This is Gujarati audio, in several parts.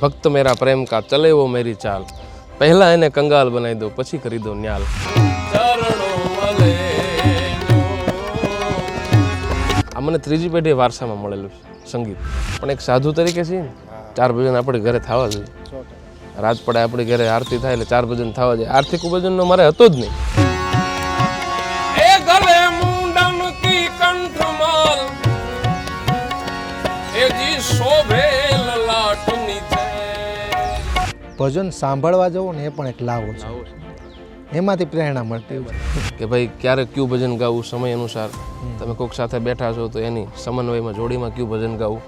ભક્ત મેરા પ્રેમ કા ચલે વો મેરી ચાલ. પહેલા એને કંગાલ બનાવી દો, પછી કરી દો ન્યાલ. આ મને ત્રીજી પેઢી વારસામાં મળેલું છે, સંગીત. પણ એક સાધુ તરીકે છે ને, ચાર ભજન આપણે ઘરે થવા જોઈએ. રાત પડે આપણી ઘરે આરતી થાય એટલે ચાર ભજન થવા જોઈએ આર્થિક ભજનનો મારે હતો જ નહીં. ભજન સાંભળવા જવો ને એ પણ એક લાવો છે. એમાંથી પ્રેરણા મળતી હોય. કે ભાઈ ક્યારે કયું ભજન ગાવું સમય અનુસાર? તમે કોઈક સાથે બેઠા છો તો એની સમન્વયમાં જોડીમાં કયું ભજન ગાવું?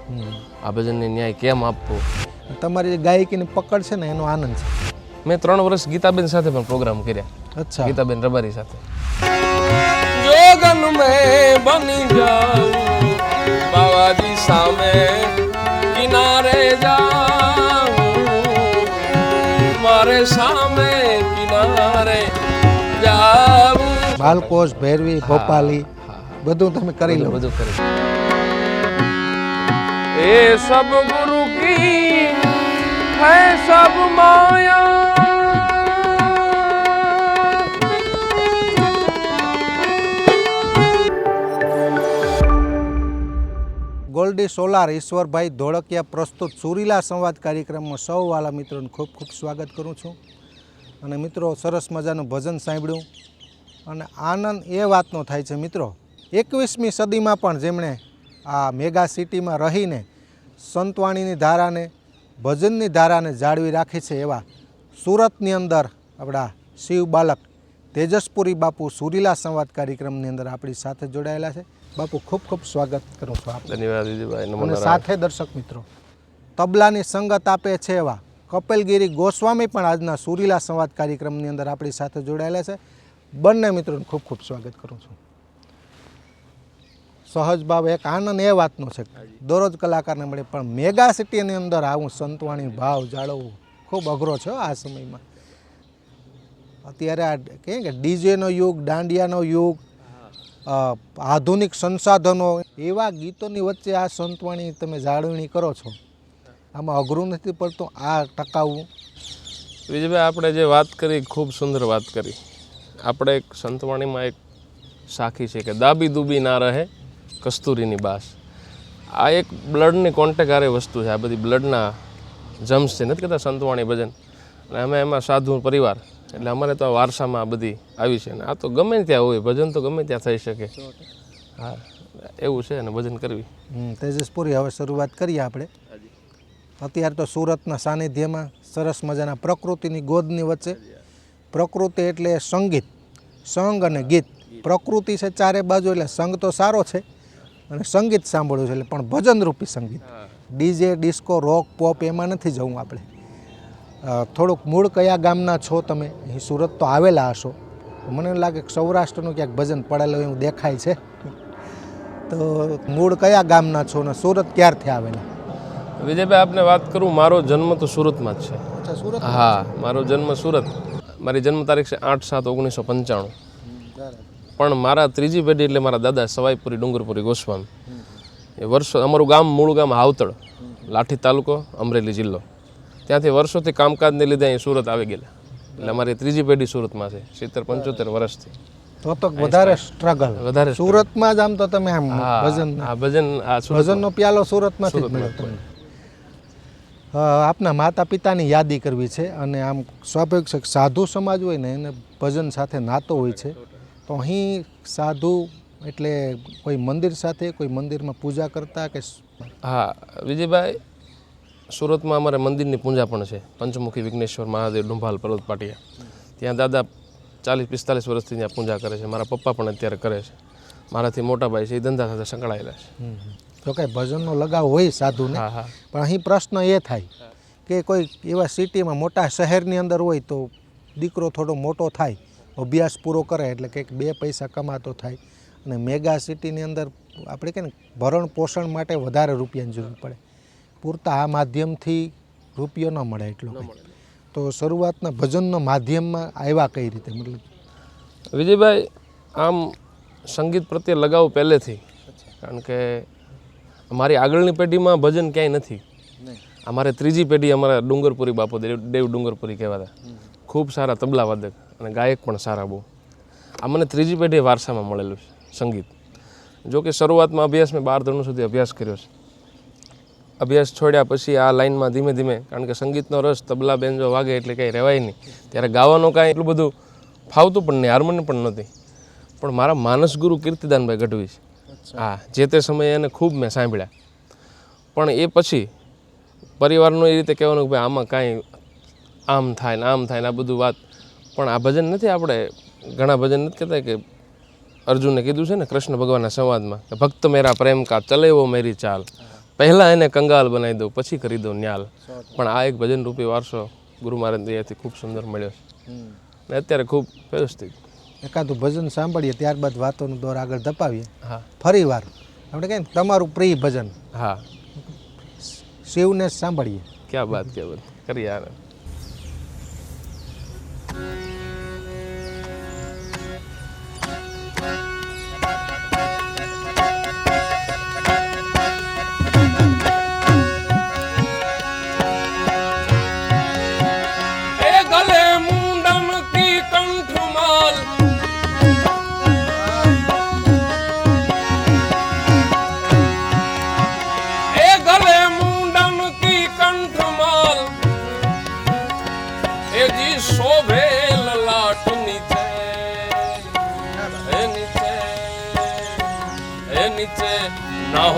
આ ભજનને ન્યાય કેમ આપવો? તમારી જે ગાયકીની પકડ છે ને એનો આનંદ છે. મેં ત્રણ વર્ષ ગીતાબેન સાથે પણ પ્રોગ્રામ કર્યા. અચ્છા. ગીતાબેન રબારી સાથે. જોગન મેં બની જાઉં બાવાજી સામે કિનારે જાઉં. સામે કિનારે માલકોશ ભૈરવી ભોપાલી બધું તમે કરી લો. બધું કરી એ સબ ગુરુ કી હે સબ માયા ગોલ્ડી સોલાર, ઈશ્વરભાઈ ધોળકિયા પ્રસ્તુત સુરીલા સંવાદ કાર્યક્રમમાં સૌ વાલા મિત્રોને ખૂબ ખૂબ સ્વાગત કરું છું. અને મિત્રો, સરસ મજાનું ભજન સાંભળ્યું. અને આનંદ એ વાતનો થાય છે, મિત્રો. એકવીસમી સદીમાં પણ જેમણે આ મેગા સિટીમાં રહીને સંતવાણીની ધારાને, ભજનની ધારાને જાળવી રાખી છે એવા સુરતની અંદર આપણા શિવ બાલક તેજસપુરી બાપુ સુરીલા સંવાદ કાર્યક્રમની અંદર આપણી સાથે જોડાયેલા છે. બાપુ ખૂબ ખૂબ સ્વાગત કરું છું આપ ધન્યવાદ અને સાથે દર્શક મિત્રો તબલાની સંગત આપે છે એવા કપિલગીરી ગોસ્વામી પણ આજના સુરીલા સંવાદ કાર્યક્રમની અંદર આપણી સાથે જોડાયેલા છે. બંને મિત્રોને ખૂબ ખૂબ સ્વાગત કરું છું. સહજ ભાવ એક આનંદ એ વાતનો છે. દરરોજ કલાકારને મળે પણ મેગા સિટીની અંદર આવું સંતવાણી ભાવ જાળવવું ખૂબ અઘરો છે આ સમયમાં. અત્યારે આ કે ડીજેનો યુગ દાંડિયાનો યુગ આધુનિક સંસાધનો એવા ગીતોની વચ્ચે આ સંતવાણી તમે જાળવણી કરો છો. આમાં અઘરું નથી પડતું, આ ટકાવવું વિજયભાઈ, આપણે જે વાત કરી, ખૂબ સુંદર વાત કરી. આપણે એક સંતવાણીમાં એક સાખી છે કે દાબી દુબી ના રહે, કસ્તુરીની બાસ. આ એક બ્લડની કોન્ટેક આરે વસ્તુ છે. આ બધી બ્લડના જમ્સ છે. નથી કહેતા સંતવાણી ભજન. અને અમે એમાં સાધુ પરિવાર એટલે અમારે તો આ વારસામાં આ બધી આવી છે ને આ તો ગમે ત્યાં હોય ભજન તો ગમે ત્યાં થઈ શકે. હા એવું છે અને ભજન કરવી. હમ, તેજસપુરી હવે શરૂઆત કરીએ આપણે. અત્યારે તો સુરતના સાનિધ્યમાં સરસ મજાના પ્રકૃતિની ગોદની વચ્ચે. પ્રકૃતિ એટલે સંગીત. સંગ અને ગીત. પ્રકૃતિ છે ચારે બાજુ એટલે સંગ તો સારો છે અને સંગીત સાંભળ્યું છે એટલે પણ ભજનરૂપી સંગીત. ડીજે ડિસ્કો રોક પોપ એમાં નથી જવું આપણે. થોડુંક મૂળ કયા ગામના છો તમે? અહીં સુરત તો આવેલા હશો. મને લાગે કે સૌરાષ્ટ્રનું ક્યાંક ભજન પડેલું એવું દેખાય છે. તો મૂળ કયા ગામના છો ને સુરત ક્યારથી આવેલા? વિજયભાઈ આપને વાત કરું મારો જન્મ તો સુરતમાં જ છે. સુરત હા મારો જન્મ સુરત. મારી જન્મ તારીખ છે આઠ સાત ઓગણીસો પંચાણું. પણ મારા ત્રીજી પેઢી એટલે મારા દાદા સવાઈપુરી ડુંગરપુરી ગોસ્વામી. એ વર્ષો અમારું ગામ મૂળ ગામ હાવતળ લાઠી તાલુકો અમરેલી જિલ્લો. ત્યાંથી વર્ષોથી કામકાજને લીધે અહીં સુરત આવી ગયેલા. એટલે અમારી ત્રીજી પેઢી સુરતમાં છે સિત્તેર પંચોતેર વર્ષથી. તો તો વધારે સ્ટ્રગલ વધારે સુરતમાં જ આમ તો તમે આમ ભજન આ ભજન આ ભજનનો પ્યાલો સુરતમાં અ, આપના માતા પિતાની યાદી કરવી છે અને આમ સ્વાભાવિક છે સાધુ સમાજ હોય ને એને ભજન સાથે નાતો હોય છે. તો અહીં સાધુ એટલે કોઈ મંદિર સાથે કોઈ મંદિરમાં પૂજા કરતા કે હા વિજયભાઈ સુરતમાં અમારે મંદિરની પૂજા પણ છે. પંચમુખી વિઘ્નેશ્વર મહાદેવ ડુંભાલ પર્વત પાટિયા. ત્યાં દાદા ચાલીસ પિસ્તાલીસ વર્ષથી ત્યાં પૂજા કરે છે. મારા પપ્પા પણ અત્યારે કરે છે. મારાથી મોટા ભાઈ છે એ ધંધા સાથે સંકળાયેલા છે. તો કાંઈ ભજનનો લગાવ હોય સાધુને પણ અહીં પ્રશ્ન એ થાય કે કોઈ એવા સિટીમાં મોટા શહેરની અંદર હોય તો દીકરો થોડો મોટો થાય અભ્યાસ પૂરો કરે એટલે કંઈક બે પૈસા કમાતો થાય અને મેગા સિટીની અંદર આપણે કે ને ભરણ પોષણ માટે વધારે રૂપિયાની જરૂર પડે. પૂરતા આ માધ્યમથી રૂપિયો ન મળે એટલો. તો શરૂઆતના ભજનના માધ્યમમાં આવ્યા કઈ રીતે? મતલબ વિજયભાઈ આમ સંગીત પ્રત્યે લગાવ પહેલેથી. કારણ કે અમારી આગળની પેઢીમાં ભજન ક્યાંય નથી. અમારે ત્રીજી પેઢી અમારા ડુંગરપુરી બાપુ દેવ દેવ ડુંગરપુરી કહેવાતા. ખૂબ સારા તબલા વાદક અને ગાયક પણ સારા બહુ. આ મને ત્રીજી પેઢી વારસામાં મળેલું છે સંગીત. જો કે શરૂઆતમાં અભ્યાસ મેં બાર ધોરણ સુધી અભ્યાસ કર્યો છે. અભ્યાસ છોડ્યા પછી આ લાઈનમાં ધીમે ધીમે કારણ કે સંગીતનો રસ તબલા બેન્જો વાગે એટલે કંઈ રહેવાય નહીં. ત્યારે ગાવાનું કાંઈ એટલું બધું ફાવતું પણ નહીં હાર્મોનિયમ પણ નહોતી. પણ મારા માનસ ગુરુ કીર્તિદાનભાઈ ગઢવી છે. હા જે તે સમયે એને ખૂબ મેં સાંભળ્યા. પણ એ પછી પરિવારનું એ રીતે કહેવાનું કે ભાઈ આમાં કાંઈ આમ થાય ને આમ થાય ને આ બધું વાત. પણ આ ભજન નથી આપણે ઘણા ભજન નથી કહેતા કે અર્જુને કીધું છે ને કૃષ્ણ ભગવાનના સંવાદમાં કે ભક્ત મેરા પ્રેમ કા ચલેવો મેરી ચાલ. પહેલાં એને કંગાલ બનાવી દઉં પછી કરી દઉં ન્યાલ. પણ આ એક ભજન રૂપી વારસો ગુરુ મહારાજ દયાથી ખૂબ સુંદર મળ્યો છે. ને અત્યારે ખૂબ વ્યવસ્થિત. એકાદું ભજન સાંભળીએ ત્યારબાદ વાતોનો દોર આગળ ધપાવીએ. હા. ફરી વાર આપણે કહીએ તમારું પ્રિય ભજન. હા. શિવને સાંભળીએ. ક્યાં વાત ક્યાં વાત. કરીએ યાર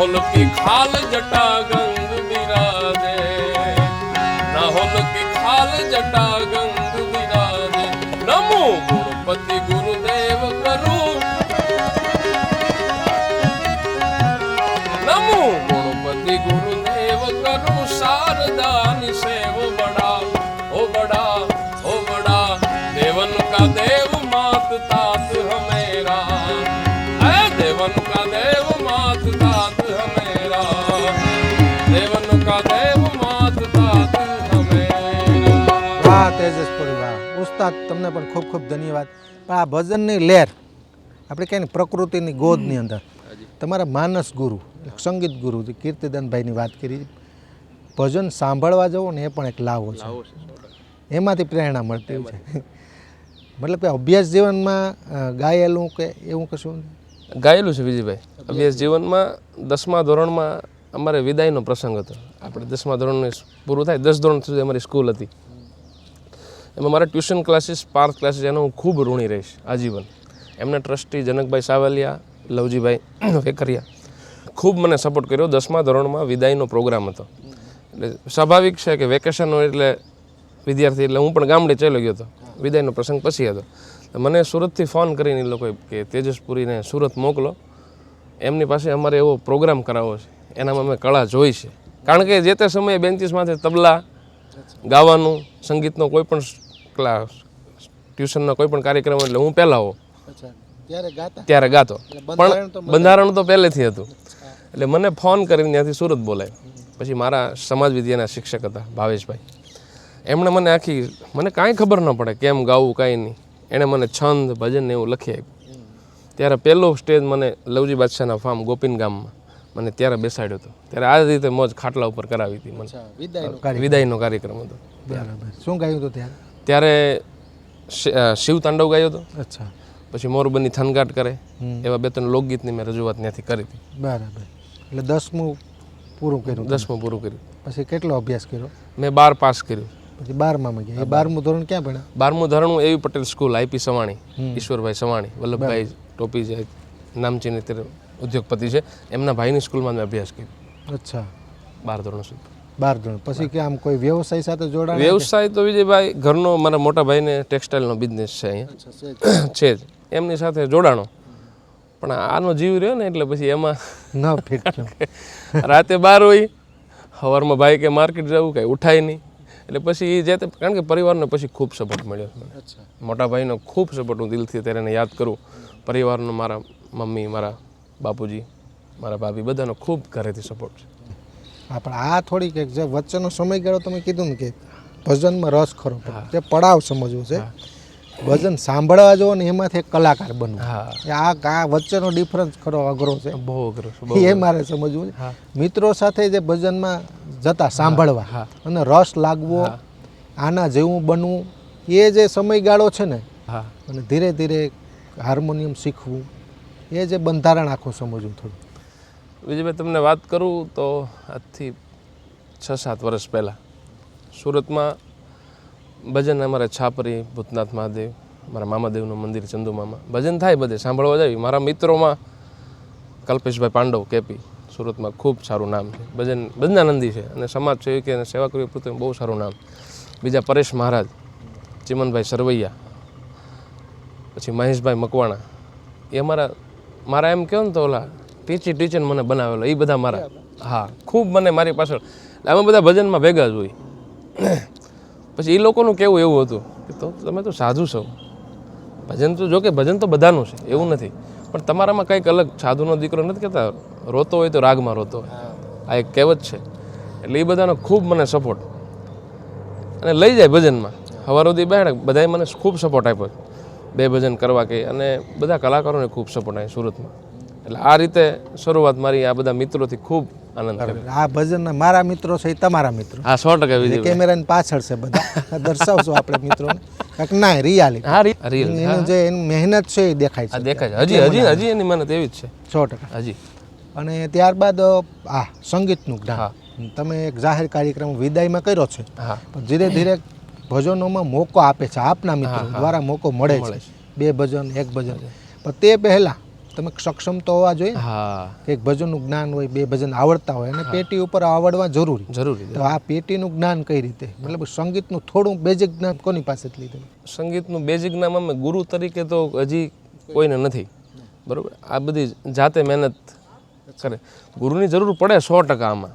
ढोलकी खाल जटागा વાહ તેજસપુરી વાહ. ઉસ્તાદ તમને પણ ખૂબ ખૂબ ધન્યવાદ. પણ આ ભજનની લહેર આપણે કહીએ ને પ્રકૃતિની ગોદની અંદર. તમારા માનસ ગુરુ એક સંગીત ગુરુ કીર્તિદાનભાઈની વાત કરી. ભજન સાંભળવા જવો ને એ પણ એક લાવો છે. એમાંથી પ્રેરણા મળતી હોય છે. મતલબ કે અભ્યાસ જીવનમાં ગાયેલું કે એવું કશું? ગાયેલું છે વિજયભાઈ. અભ્યાસ જીવનમાં દસમા ધોરણમાં અમારે વિદાયનો પ્રસંગ હતો. આપણે દસમા ધોરણનું પૂરું થાય દસ ધોરણ સુધી અમારી સ્કૂલ હતી. એમાં મારા ટ્યુશન ક્લાસીસ, પાર્થ ક્લાસીસ, એનો હું ખૂબ ઋણી રહીશ, આજીવન. એમને ટ્રસ્ટી જનકભાઈ સાવલિયા, લવજીભાઈ વેકરિયા, ખૂબ મને સપોર્ટ કર્યો. દસમા ધોરણમાં વિદાયનો પ્રોગ્રામ હતો. એટલે સ્વાભાવિક છે કે વેકેશન હોય એટલે વિદ્યાર્થી, એટલે હું પણ ગામડે ચાલ્યો ગયો હતો. વિદાયનો પ્રસંગ પછી હતો. મને સુરતથી ફોન કરીને એ લોકોએ કે, તેજસપુરીને સુરત મોકલો. એમની પાસે અમારે એવો પ્રોગ્રામ કરાવવો છે. એનામાં અમે કળા જોઈ છે. કારણ કે જે તે સમયે બેન્ચીસમાંથી તબલા ગાવાનું સંગીતનો કોઈ પણ ક્લાસ ટ્યુશનનો કોઈ પણ કાર્યક્રમ એટલે હું પહેલાં હોઉં. ત્યારે ગાતો? પણ બંધારણ તો પહેલેથી હતું. એટલે મને ફોન કરીને ત્યાંથી સુરત બોલાય. પછી મારા સમાજ વિદ્યાના શિક્ષક હતા ભાવેશભાઈ. એમણે મને આખી મને કાંઈ ખબર ન પડે કેમ ગાવું કાંઈ નહીં. એણે મને છંદ ભજન એવું લખી આપ્યું. ત્યારે પહેલો સ્ટેજ મને લવજી બાદશાહના ફાર્મ ગોપીન ગામમાં. મને ત્યારે બેસાડ્યો હતો. ત્યારે આ રીતે મોજ ખાટલા ઉપર કરાવી હતી મને. વિદાયનો કાર્યક્રમ. હતો. બરાબર. શું ગાયું હતું ત્યારે? ત્યારે શિવ તાંડવ ગાયો હતો. અચ્છા. પછી મોરબની થનગાટ કરે. એવા બે ત્રણ લોકગીતની મેં રજૂઆત ત્યાંથી કરી હતી. બરાબર. એટલે દસમું પૂરું કર્યું દસમું પૂરું કર્યું. પછી કેટલો અભ્યાસ કર્યો? મેં બાર પાસ કર્યું. પછી બારમામાં ગયા. બારમું ધોરણ ક્યાં ભણ્યા? બારમું ધોરણ એવી પટેલ સ્કૂલ આઈપી સવાણી ઈશ્વરભાઈ સવાણી વલ્લભભાઈ ટોપી જે નામચીની ઉદ્યોગપતિ છે. એમના ભાઈની સ્કૂલમાં મેં અભ્યાસ કર્યો. અચ્છા. બાર ધોરણ સુધી બાર ધોરણ. પછી કે આમ કોઈ વ્યવસાય સાથે જોડાણ વ્યવસાય તો વિજયભાઈ ઘરનો મારા મોટા ભાઈને ટેક્સટાઇલનો બિઝનેસ છે અહીંયા. છે જ. એમની સાથે જોડાણો. પણ આનો જીવ રહ્યો ને એટલે પછી એમાં ન ફિટ રાતે બાર હોય સવારમાં ભાઈ કે માર્કેટ જવું કાંઈ ઉઠાય નહીં. એટલે પછી એ જે કારણ કે પરિવારનો પછી ખૂબ સપોર્ટ મળ્યો. મને. મોટા ભાઈનો ખૂબ સપોર્ટ હું દિલથી અત્યારે એને યાદ કરું. પરિવારનો મારા મમ્મી મારા બાપુજી મારા ભાભી બધાનો ખૂબ ઘરેથી સપોર્ટ છે. હા પણ આ થોડીક એક જે વચ્ચેનો સમયગાળો તમે કીધું ને કે ભજનમાં રસ ખરો જે પડાવ સમજવો છે ભજન સાંભળવા જવો ને એમાંથી એક કલાકાર બનવું. આ આ વચ્ચેનો ડિફરન્સ ખરો અઘરો છે. બહુ અઘરો છે એ મારે સમજવું છે. મિત્રો સાથે જે ભજનમાં જતા સાંભળવા. અને રસ લાગવો આના જેવું બનવું એ જે સમયગાળો છે ને અને ધીરે ધીરે હાર્મોનિયમ શીખવું એ જે બંધારણ આખું સમજવું થોડું. વિજયભાઈ, તમને વાત કરું તો આજથી છ સાત વર્ષ પહેલાં સુરતમાં ભજન અમારે છાપરી, ભૂતનાથ મહાદેવ, મારા મામાદેવનું મંદિર ચંદુ મામા. ભજન થાય બધે, સાંભળવા જાય મારા મિત્રોમાં કલ્પેશભાઈ પાંડવ, કેપી, સુરતમાં ખૂબ સારું નામ છે. ભજન ભજનાનંદી છે અને સમાજ સેવિકી અને સેવા કરવી પૂરતું બહુ સારું નામ. બીજા પરેશ મહારાજ, ચિમનભાઈ સરવૈયા, પછી મહેશભાઈ મકવાણા. એ અમારા મારા એમ કહો ને તો ઓલા ટીચી ટીચર મને બનાવેલો એ બધા મારા. હા, ખૂબ મને મારી પાછળ અમે બધા ભજનમાં ભેગા જ હોય. પછી એ લોકોનું કેવું એવું હતું કે તો તમે તો સાધુ છો. ભજન તો જો કે ભજન તો બધાનું છે, એવું નથી. પણ તમારામાં કંઈક અલગ, સાધુનો દીકરો નથી કહેતા, રોતો હોય તો રાગમાં રોતો હોય. આ એક કહેવત છે. એટલે એ બધાનો ખૂબ મને સપોર્ટ અને લઈ જાય ભજનમાં. સવાર સુધી બેઠા બધાએ મને ખૂબ સપોર્ટ આપ્યો. બે ભજન કરવા કે અને બધા કલાકારોને ખૂબ સપોર્ટ આવ્યો સુરતમાં. એટલે આ રીતે શરૂઆત મારી આ બધા મિત્રોથી ખૂબ આનંદ આ ભજનના મારા મિત્રો છે એ તમારા મિત્રો. હા સો ટકા કેમેરાની પાછળ છે બધા. દર્શાવશો આપણે મિત્રોને. ના રિયાલિટી હા રી એનું જે એની મહેનત છે એ દેખાય છે. દેખાય છે. હજી હજી હજી એની મહેનત એવી જ છે. સો ટકા. હજી. અને ત્યારબાદ આ સંગીતનું જ્ઞાન. તમે એક જાહેર કાર્યક્રમ વિદાયમાં કર્યો છે. હા. પણ ધીરે ધીરે ભજનોમાં મોકો આપે છે આપના મિત્રો દ્વારા મોકો મળે છે. બે ભજન એક ભજન. પણ તે પહેલાં તમે સક્ષમ તો હોવા જોઈએ હા. કે એક ભજનનું જ્ઞાન હોય બે ભજન આવડતા હોય અને પેટી ઉપર આવડવા જરૂરી. જરૂરી તો આ પેટીનું જ્ઞાન કઈ રીતે? મતલબ સંગીતનું થોડું બેઝિક જ્ઞાન કોની પાસેથી લીધું? સંગીતનું બેઝિક જ્ઞાન અમે ગુરુ તરીકે તો હજી કોઈને નથી. બરાબર? આ બધી જાતે મહેનત કરે. ગુરુની જરૂર પડે સો ટકા આમાં.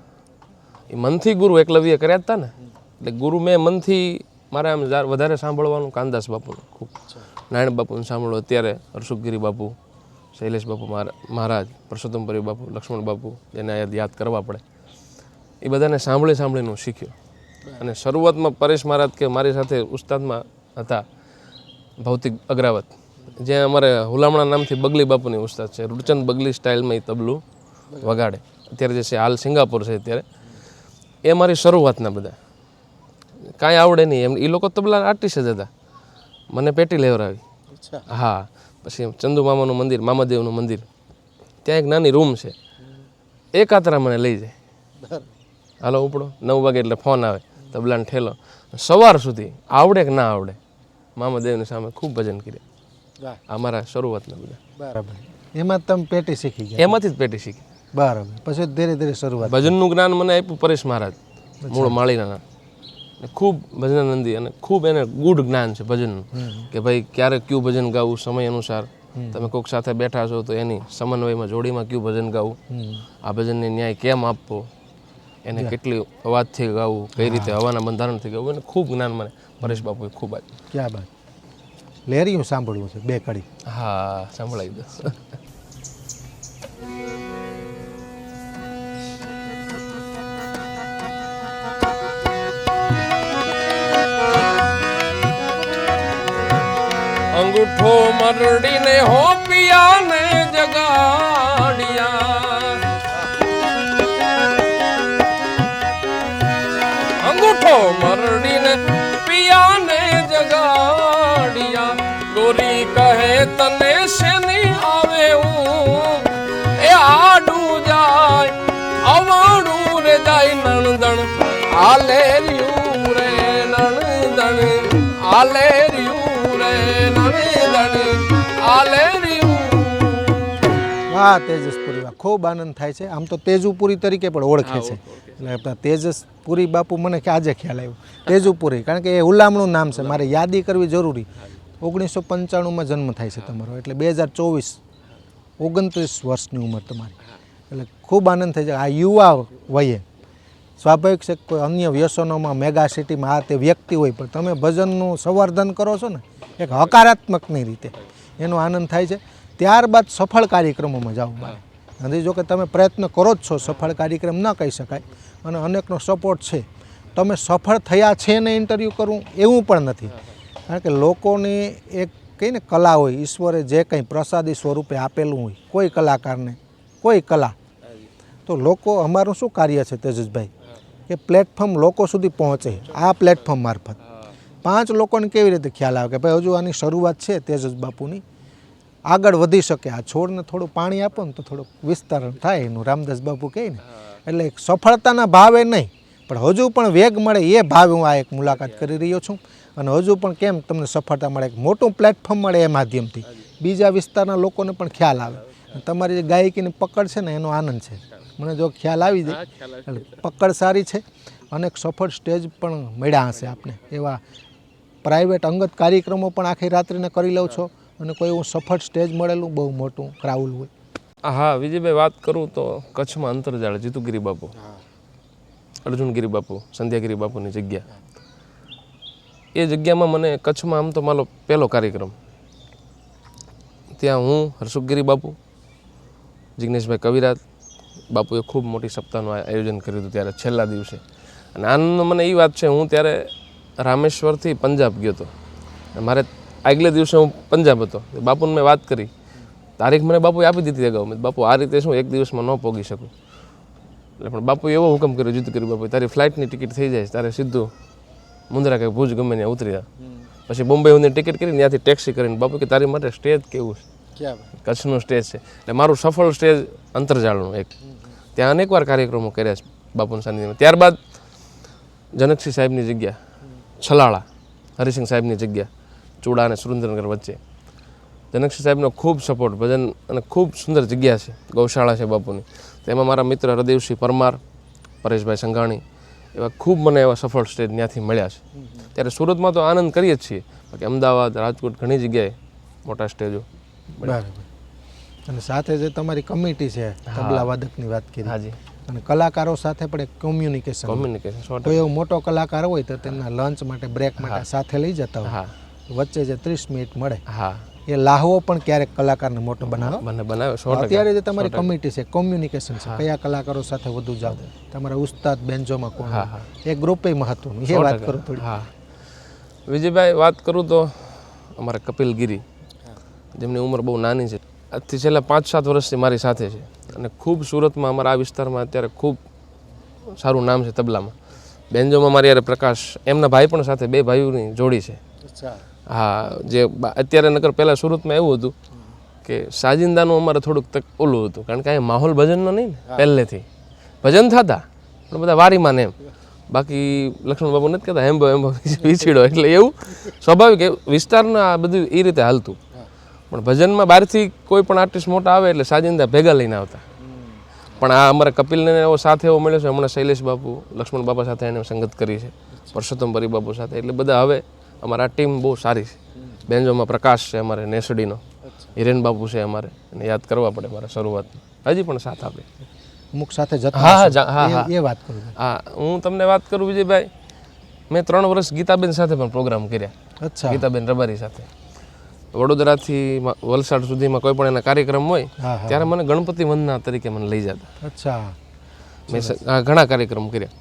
એ મનથી ગુરુ એકલવ્ય કર્યા હતા ને. એટલે ગુરુ મેં મનથી મારે આમ વધારે સાંભળવાનું કાનદાસ બાપુનું, ખૂબ. નારાયણ બાપુને સાંભળો અત્યારે હર્ષુખગીરી બાપુ, શૈલેષ બાપુ મહારા- મહારાજ, પરસોત્તમપુરી બાપુ, લક્ષ્મણ બાપુ, જેને યાદ કરવા પડે. એ બધાને સાંભળી સાંભળીને હું શીખ્યો. અને શરૂઆતમાં પરેશ મહારાજ કે મારી સાથે ઉસ્તાદમાં હતા ભૌતિક અગ્રાવત જે અમારે હુલામણા નામથી બગલી બાપુની ઉસ્તાદ છે. રૂડચંદ બગલી સ્ટાઇલમાં એ તબલું વગાડે. અત્યારે જે છે હાલ સિંગાપુર છે અત્યારે. એ મારી શરૂઆતના બધા. કાંઈ આવડે નહીં. એમ એ લોકો તબલા આર્ટિસ્ટ જ હતા. મને પેટી લેવરાવી હા પછી ચંદુ મામાનું મંદિર મામાદેવનું મંદિર. ત્યાં એક નાની રૂમ છે. એકાતરા મને લઈ જાય. હાલો ઉપડો. નવ વાગે એટલે ફોન આવે. તબલાને ઠેલો. સવાર સુધી આવડે કે ના આવડે મામાદેવની સામે ખૂબ ભજન કર્યા અમારા શરૂઆતના બધા. બરાબર. એમાં તમે પેટી શીખી ગયા. એમાંથી જ પેટી શીખી. બરાબર. પછી ધીરે ધીરે શરૂઆત. ભજનનું જ્ઞાન મને આપ્યું પરેશ મહારાજ મૂળ માળીના ખૂબ ભજનાનંદી અને ખૂબ એને ગુડ જ્ઞાન છે ભજનનું. કે ભાઈ ક્યારે કયું ભજન ગાવું સમય અનુસાર? તમે કોઈક સાથે બેઠા છો તો એની સમન્વયમાં જોડીમાં કયું ભજન ગાવું? આ ભજનને ન્યાય કેમ આપવો? એને કેટલી અવાજથી ગાવું? કઈ રીતે હવાના બંધારણથી ગાવું? એને ખૂબ જ્ઞાન મને પરેશ બાપુએ ખૂબ આપ્યું. ક્યાં બાત? હું સાંભળવું છે બે કડી. હા સંભળાવી દો. અંગૂઠો મરડીને હો પિયાને જગાડિયા. અંગૂઠો મરડીને પિયાને જગાડિયા. ગોરી કહે, તને શેની આવે હું એ આડું જાય અવળું રે જાય નણદણ. આલે રે નણદણ આલે વાહ તેજસપુરી વાહ ખૂબ આનંદ થાય છે. આમ તો તેજુપુરી તરીકે પણ ઓળખે છે. એટલે તેજસપુરી બાપુ મને કે આજે ખ્યાલ આવ્યો. તેજુપુરી કારણ કે એ હુલામણું નામ છે. મારે યાદી કરવી જરૂરી. ઓગણીસો પંચાણુંમાં જન્મ થાય છે તમારો. એટલે બે હજાર ચોવીસ ઓગણત્રીસ વર્ષની ઉંમર તમારી. એટલે ખૂબ આનંદ થાય છે. આ યુવા વયે સ્વાભાવિક છે કોઈ અન્ય વ્યસનોમાં મેગા સિટીમાં આ તે વ્યક્તિ હોય, પણ તમે ભજનનું સંવર્ધન કરો છો ને, એક હકારાત્મકની રીતે. એનો આનંદ થાય છે. ત્યારબાદ સફળ કાર્યક્રમોમાં જાઓ મારે હજી જો કે તમે પ્રયત્ન કરો જ છો, સફળ કાર્યક્રમ ન કહી શકાય. અને અનેકનો સપોર્ટ છે. તમે સફળ થયા છે ને ઇન્ટરવ્યૂ કરવું એવું પણ નથી. કારણ કે લોકોની એક કહીને કલા હોય, ઈશ્વરે જે કંઈ પ્રસાદી સ્વરૂપે આપેલું હોય, કોઈ કલાકારને, કોઈ કલા. તો લોકો અમારું શું કાર્ય છે, તેજસભાઈ? કે પ્લેટફોર્મ લોકો સુધી પહોંચે. આ પ્લેટફોર્મ મારફત. પાંચ લોકોને કેવી રીતે ખ્યાલ આવે કે ભાઈ હજુ આની શરૂઆત છે તેજસ બાપુની? આગળ વધી શકે. આ છોડને થોડું પાણી આપો ને તો થોડુંક વિસ્તરણ થાય. એનું રામદાસ બાપુ કહે ને. એટલે સફળતાના ભાવે નહીં, પણ હજુ પણ વેગ મળે એ ભાવે હું આ એક મુલાકાત કરી રહ્યો છું. અને હજુ પણ કેમ તમને સફળતા મળે? એક મોટું પ્લેટફોર્મ મળે એ માધ્યમથી. બીજા વિસ્તારના લોકોને પણ ખ્યાલ આવે. તમારી જે ગાયકીની પકડ છે ને, એનો આનંદ છે. મને જો ખ્યાલ આવી જાય. પકડ સારી છે અને સફળ સ્ટેજ પણ મળ્યા હશે આપને. એવા પ્રાઇવેટ અંગત કાર્યક્રમો પણ આખી રાત્રિને કરી લઉં છો અને કોઈ એવું સફળ સ્ટેજ મળેલું બહુ મોટું ક્રાઉલ હોય. હા વિજયભાઈ વાત કરું તો કચ્છમાં અંતરજાળ જીતુગીરી બાપુ. અર્જુનગીરી બાપુ સંધ્યાગીરી બાપુની જગ્યા. એ જગ્યામાં મને કચ્છમાં આમ તો મારો પહેલો કાર્યક્રમ. ત્યાં હું હર્ષુકગીરી બાપુ જિગ્નેશભાઈ કવિરાજ બાપુએ ખૂબ મોટી સપ્તાહનું આયોજન કર્યું હતું ત્યારે છેલ્લા દિવસે. અને આનંદ મને એ વાત છે હું ત્યારે રામેશ્વરથી પંજાબ ગયો હતો. મારે આગલે દિવસે હું પંજાબ હતો. બાપુને મેં વાત કરી. તારીખ મને બાપુએ આપી દીધી અગાઉ. મેં બાપુ આ રીતે શું એક દિવસમાં ન પોગી શકું? એટલે પણ બાપુએ એવો હુકમ કર્યો જીત કર્યું બાપુ તારી ફ્લાઇટની ટિકિટ થઈ જાય તારે સીધું મુંદ્રા કે ભુજ ગમે ત્યાં ઉતરી જા. પછી બોમ્બે હું ટિકિટ કરી ત્યાંથી ટેક્સી કરીને બાપુ કે તારી માટે સ્ટેજ કેવું છે? કચ્છનું સ્ટેજ છે. એટલે મારું સફળ સ્ટેજ અંતરજાળનું એક. ત્યાં અનેકવાર કાર્યક્રમો કર્યા છે બાપુના સાનિધ્યમાં ત્યારબાદ જનકસિંહ સાહેબની જગ્યા, છલાળા, હરિસિંહ સાહેબની જગ્યા, ચૂડા અને સુરેન્દ્રનગર વચ્ચે. જનકસિંહ સાહેબનો ખૂબ સપોર્ટ ભજન અને ખૂબ સુંદર જગ્યા છે, ગૌશાળા છે બાપુની. તેમાં મારા મિત્ર હરદેવસિંહ પરમાર, પરેશભાઈ સંઘાણી, એવા ખૂબ મને એવા સફળ સ્ટેજ ત્યાંથી મળ્યા છે. ત્યારે સુરતમાં તો આનંદ કરીએ જ છીએ. બાકી અમદાવાદ, રાજકોટ ઘણી જગ્યાએ મોટા સ્ટેજો બરાબર. અને સાથે જે તમારી કમિટી છે તબલા વાદકની વાત કરી. હાજી. અને કલાકારો સાથે પણ એક કોમ્યુનિકેશન કોમ્યુનિકેશન કોઈ એવો મોટો કલાકાર હોય તો તેમના લંચ માટે બ્રેક માટે સાથે લઈ જતા હોય. હા. વચ્ચે જે ત્રીસ મિનિટ મળે હા. એ લાહવો પણ ક્યારેક કલાકારને મોટો બનાવે. મને બનાવે અત્યારે જે તમારી કમિટી છે કોમ્યુનિકેશન છે કયા કલાકારો સાથે વધુ જાવ તમારા ઉસ્તાદ બેન્ચોમાં કોણ? એ ગ્રુપે મહત્વનું. એ વાત કરું થોડી. હા. વિજયભાઈ વાત કરું તો અમારા કપિલ ગીરી જેમની ઉંમર બહુ નાની છે. આજથી છેલ્લા પાંચ સાત વર્ષથી મારી સાથે છે. અને ખૂબ સુરતમાં અમારા આ વિસ્તારમાં અત્યારે ખૂબ સારું નામ છે તબલામાં. બેન્જોમાં મારી યારે પ્રકાશ એમના ભાઈ પણ સાથે બે ભાઈઓની જોડી છે. હા જે અત્યારે નકર પહેલાં સુરતમાં એવું હતું કે સાજિંદાનું અમારે થોડુંક તક ઓલું હતું. કારણ કે અહીંયા માહોલ ભજનનો નહીં ને પહેલેથી. ભજન થતા પણ બધા વારીમાં ને એમ. બાકી લક્ષ્મણ બાબુ નથી કહેતા હેમ્બો હેમ્બો વિછીડો એટલે એવું. સ્વાભાવિક વિસ્તારના આ બધું એ રીતે હાલતું. પણ ભજનમાં બહારથી કોઈ પણ આર્ટિસ્ટ મોટા આવે એટલે સાજિંદા ભેગા લઈને આવતા. પણ આ અમારા કપિલને એવો સાથે એવો મળ્યો છે હમણાં શૈલેષ બાપુ લક્ષ્મણ બાપા સાથે એને સંગત કરી છે પરસોત્તમ બાપુ સાથે. એટલે બધા હવે અમારા ટીમ બહુ સારી છે. બેન્જોમાં પ્રકાશ છે અમારે નેસડીનો. હિરેન બાપુ છે અમારે એને યાદ કરવા પડે મારા શરૂઆત હજી પણ સાથ આપે. અમુક સાથે જતા હા, હા હા, એ વાત કરું હા હું તમને વાત કરું વિજયભાઈ. મેં ત્રણ વર્ષ ગીતાબેન સાથે પણ પ્રોગ્રામ કર્યા. અચ્છા. ગીતાબેન રબારી સાથે. વડોદરાથી વલસાડ સુધીમાં કોઈ પણ એના કાર્યક્રમ હોય ત્યારે મને ગણપતિ વંદના તરીકે મને લઈ જતા. અચ્છા. મેં ઘણા કાર્યક્રમ કર્યા.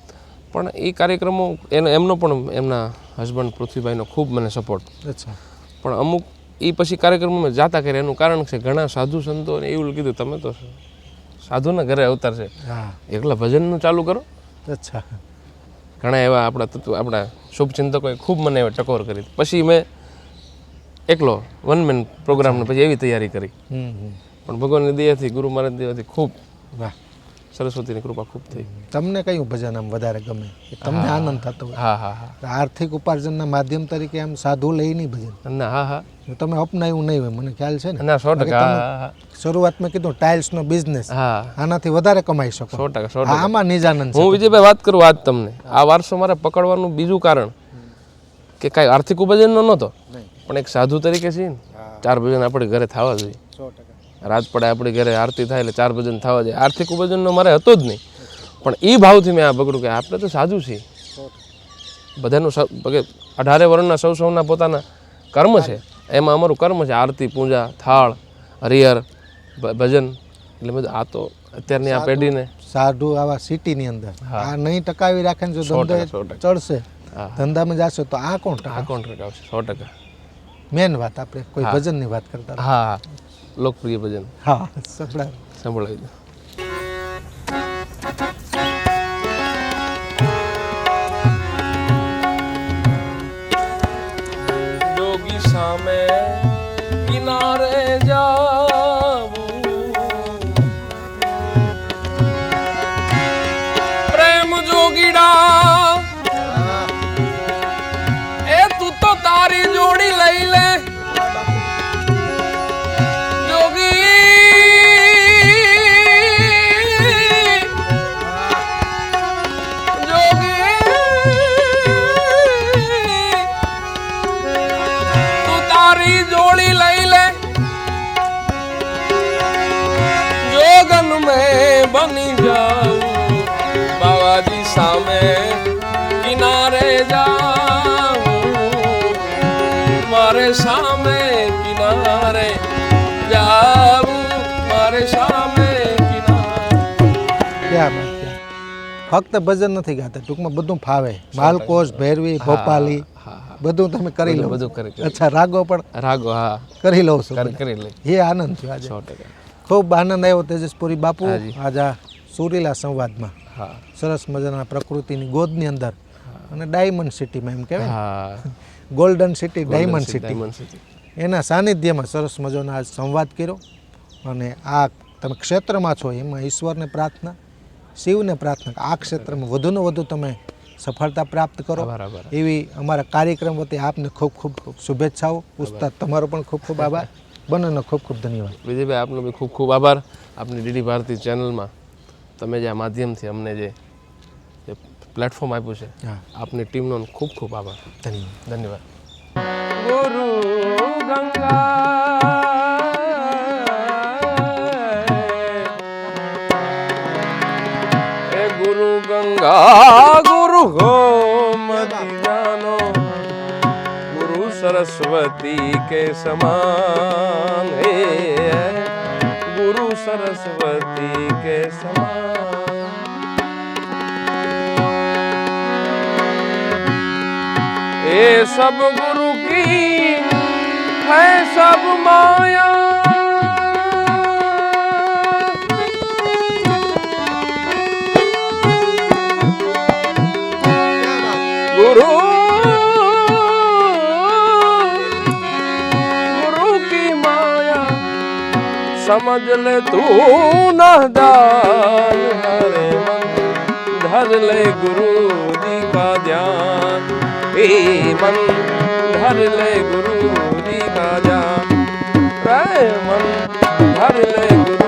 પણ એ કાર્યક્રમો એનો એમનો પણ એમના હસબન્ડ પૃથ્વીભાઈનો ખૂબ મને સપોર્ટ અચ્છા. પણ અમુક એ પછી કાર્યક્રમોમાં જાતા કર્યા. એનું કારણ છે ઘણા સાધુ સંતોને એવું કીધું તમે તો સાધુના ઘરે અવતાર છે. એકલા ભજનનું ચાલુ કરો. અચ્છા. ઘણા એવા આપણા તત્વ આપણા શુભચિંતકોએ ખૂબ મને એવા ટકોર કરી. પછી મેં એકલો વન મેન પ્રોગ્રામને પછી એવી તૈયારી કરી. પણ ભગવાનની દયાથી ગુરુ મહારાજ દયાથી ખૂબ વાહ સરસ્વતીની કૃપા ખૂબ થઈ. તમને કયું ભજન આમ વધારે ગમે? તમને આનંદ થતો હોય. હા હા હા. આર્થિક ઉપાર્જનના માધ્યમ તરીકે આમ સાધુ લઈ નહીં ભજન? ના હા હા. તમે અપનાવ્યું નહીં હોય મને ખ્યાલ છે ને? ના સો ટકા શરૂઆતમાં કીધું ટાઇલ્સનો બિઝનેસ હા. આનાથી વધારે કમાઈ શકો. સો ટકા સો હા, આમાં નિજાનંદ હું વિજયભાઈ વાત કરું આજ તમને. આ વારસો મારે પકડવાનું બીજું કારણ કે કાંઈ આર્થિક ઉપાર્જનનો નહોતો. પણ એક સાધુ તરીકે છીએ ને ચાર ભજન આપણે ઘરે થવા જોઈએ. રાત પડે આપણી ઘરે આરતી થાય એટલે ચાર ભજન થવા જોઈએ આર્થિક ઉપજનનો મારે હતો જ નહીં. પણ એ ભાવથી મેં આ પકડ્યું કે આપણે તો સાધુ છીએ. બધાનું સ- અઢારે વર્ણના સૌ સૌના પોતાના કર્મ છે. એમાં અમારું કર્મ છે આરતી પૂજા થાળ હરિહર ભજન. એટલે બધું આ તો અત્યારની આ પેઢીને સાધુ આવા સિટીની અંદર. આ નહીં ટકાવી રાખે જો ધંધો. ચડશે. ધંધામાં જાશો તો આ કોણ આ કોણ ટકાવશે? સો ટકા. મેન વાત આપણે કોઈ હા. ભજનની વાત કરતા હતા. હા હા. લોકપ્રિય ભજન. હા સંભળાવ સાંભળાવી દો જોગી સામે કિનારે જાવું મારે સામે કિનારે જાવું મારે સામે કિનારે. ક્યાં વાત ક્યાં ફક્ત ભજન નથી ગાતા ટૂંકમાં બધું ફાવે. માલકોશ ભૈરવી ભોપાલી બધું તમે કરી લો. બધું કરી. અચ્છા રાગો પણ રાગો હા. કરી લો છું કરી લે એ આનંદ છે આજે. ખૂબ આનંદ આવ્યો તેજસપુરી બાપુ. આજે સુરીલા સંવાદમાં. હા. સરસ મજાના પ્રકૃતિની ગોદની અંદર. અને ડાયમંડ સિટીમાં એમ કહેવાય હા. ગોલ્ડન સિટી ડાયમંડ સિટી એના સાનિધ્યમાં સરસ મજાનો આજ સંવાદ કર્યો અને આ તમે ક્ષેત્રમાં છો એમાં ઈશ્વરને પ્રાર્થના શિવને પ્રાર્થના આ ક્ષેત્રમાં વધુને વધુ તમે સફળતા પ્રાપ્ત કરો. એવી અમારા કાર્યક્રમ વતી આપને ખૂબ ખૂબ શુભેચ્છાઓ. ઉસ્તાદ તમારો પણ ખૂબ ખૂબ આભાર. બંનેનો ખૂબ ખૂબ ધન્યવાદ. વિજયભાઈ આપનો બી ખૂબ ખૂબ આભાર. આપની ડીડી ભારતી ચેનલમાં તમે જે આ માધ્યમથી અમને જે પ્લેટફોર્મ આપ્યું છે આપની ટીમનો ખૂબ ખૂબ આભાર ધન્યવાદ ધન્યવાદ ગુરુ ગંગા ગંગા ગુરુ હોમ જાનો ગુરુ સરસ્વતી કે સમાન હે ગુરુ સરસ્વતી કે સમાન ये सब गुरु की है सब माया गुरु गुरु की माया समझ ले तू न दान हरे मन धर ले गुरु जी का ध्यान हे मन धर ले गुरु जी का ध्यान रे मन धर ले गुरु